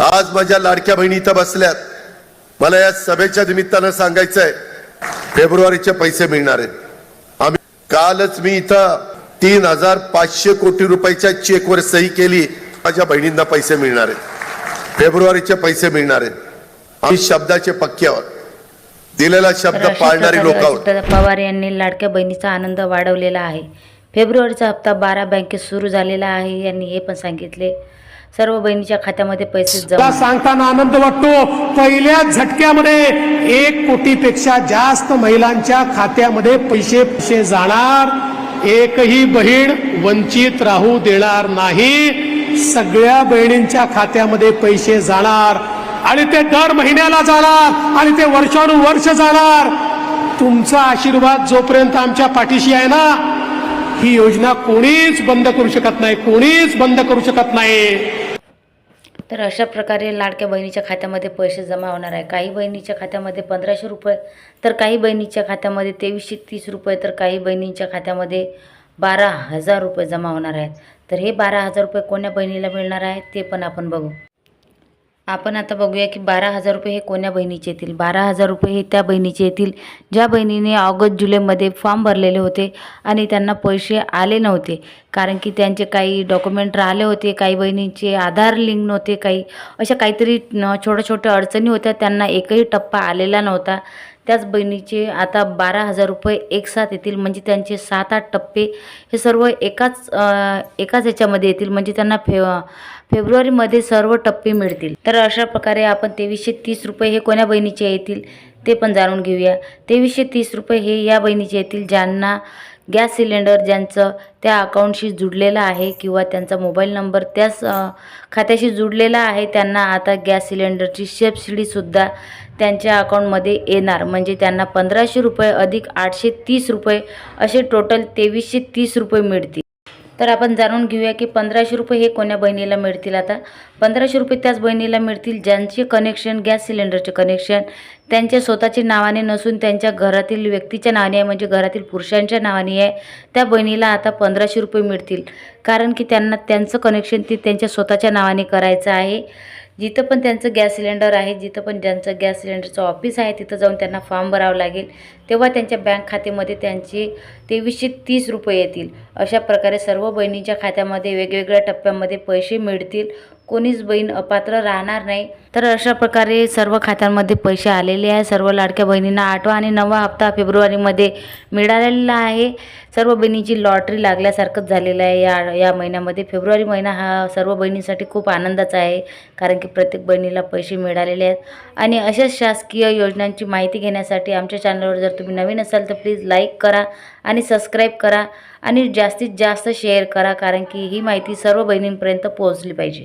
आज माझ्या लाडक्या बहिणी इथं बसल्यात. मला या सभेच्या निमित्तानं सांगायचं आहे फेब्रुवारीचे पैसे मिळणार आहेत. आम्ही कालच मी इथं तीन हजार पाचशे कोटी रुपयाच्या चेकवर सही केली. माझ्या बहिणींना पैसे मिळणार आहेत. फेब्रुवारीचे पैसे मिळणार आहेत. आम्ही शब्दाचे पक्के आहोत. दिलेला शब्द पाळणारी लोक आहोत. पवार यांनी लाडक्या बहिणीचा आनंद वाढवलेला आहे. फेब्रुवारीचा हप्ता बारा बँकेत सुरू झालेला आहे यांनी हे पण सांगितले. सर्व बहिणीच्या खात्यामध्ये पैसे जमा. सांगताना आनंद वाटतो. पहिल्या झटक्यामध्ये एक कोटीपेक्षा जास्त महिलांच्या खात्यामध्ये पैसे पैसे जाणार. एकही बहीण वंचित राहू देणार नाही. सगळ्या बहिणींच्या खात्यामध्ये पैसे जाणार. आणि ते दर महिन्याला जाणार. आणि ते वर्षानुवर्ष जाणार. तुमचा आशीर्वाद जोपर्यंत आमच्या पाठीशी आहे ना ही योजना कोणीच बंद करू शकत नाही कोणीच बंद करू शकत नाही. तर अशा प्रकारे लाडक्या बहिणीच्या खात्यामध्ये पैसे जमा होणार आहे. काही बहिणीच्या खात्यामध्ये पंधराशे रुपये तर काही बहिणीच्या खात्यामध्ये तेवीसशे तीस रुपये तर काही बहिणींच्या खात्यामध्ये बारा हजार रुपये जमा होणार आहेत. तर हे बारा हजार रुपये कोण्या बहिणीला मिळणार आहे ते पण आपण बघू. आपण आता बघूया की बारा हजार रुपये हे कोण्या बहिणीचे येतील? बारा हजार रुपये हे त्या बहिणीचे येतील ज्या बहिणीने ऑगस्ट जुलैमध्ये फॉर्म भरलेले होते आणि त्यांना पैसे आले नव्हते. कारण की त्यांचे काही डॉक्युमेंट राहिले होते काही बहिणींचे आधार लिंक नव्हते काही अशा काहीतरी छोट्या छोट्या अडचणी होत्या त्यांना एकही टप्पा आलेला नव्हता. त्याच बहिणीचे आता बारा हजार रुपये एकसाथ येतील म्हणजे त्यांचे सात आठ टप्पे हे सर्व एकाच एकाच याच्यामध्ये येतील म्हणजे त्यांना फे फेब्रुवारीमध्ये सर्व टप्पे मिळतील. तर अशा प्रकारे आपण तेवीसशे तीस रुपये हे कोण्या बहिणीचे येतील ते पण जाणून घेऊया. तेवीसशे तीस रुपये हे या बहिणीचे येतील ज्यांना गॅस सिलेंडर ज्यांचं त्या अकाउंटशी जुडलेलं आहे किंवा त्यांचा मोबाईल नंबर त्याच खात्याशी जुडलेला आहे त्यांना आता गॅस सिलेंडरची सबसिडीसुद्धा त्यांच्या अकाउंटमध्ये येणार. म्हणजे त्यांना पंधराशे रुपये अधिक आठशे तीस रुपये असे टोटल तेवीसशे तीस रुपये मिळतील. तर आपण जाणून घेऊया की पंधराशे रुपये हे कोण्या बहिणीला मिळतील आता? पंधराशे रुपये त्याच बहिणीला मिळतील ज्यांचे कनेक्शन गॅस सिलेंडरचे कनेक्शन त्यांच्या स्वतःच्या नावाने नसून त्यांच्या घरातील व्यक्तीच्या नावाने आहे म्हणजे घरातील पुरुषांच्या नावाने आहे. त्या बहिणीला आता पंधराशे रुपये मिळतील. कारण की त्यांना त्यांचं कनेक्शन ते त्यांच्या स्वतःच्या नावाने करायचं आहे. जिथं पण त्यांचं गॅस सिलेंडर आहे जिथं पण ज्यांचं गॅस सिलेंडरचं ऑफिस आहे तिथं जाऊन त्यांना फॉर्म भरावं लागेल. तेव्हा त्यांच्या बँक खात्यामध्ये त्यांचे तेवीसशे तीस रुपये येतील. अशा प्रकारे सर्व बहिणींच्या खात्यामध्ये वेगवेगळ्या टप्प्यामध्ये पैसे मिळतील. कोणीच बहीण अपात्र राहणार नाही. तर अशा प्रकारे सर्व खात्यांमध्ये पैसे आलेले आहे सर्व लाडक्या बहिणींना आठवा आणि नववा हप्ता फेब्रुवारीमध्ये मिळालेला आहे. सर्व बहिणीची लॉटरी लागल्यासारखंच झालेलं आहे. या या महिन्यामध्ये फेब्रुवारी महिना हा सर्व बहिणींसाठी खूप आनंदाचा आहे. कारण की प्रत्येक बहिणीला पैसे मिळालेले आहेत. आणि अशाच शासकीय योजनांची माहिती घेण्यासाठी आमच्या चॅनलवर जर तुम्ही नवीन असाल तर प्लीज लाईक करा आणि सबस्क्राईब करा आणि जास्तीत जास्त शेअर करा. कारण की ही माहिती सर्व बहिणींपर्यंत पोहोचली पाहिजे.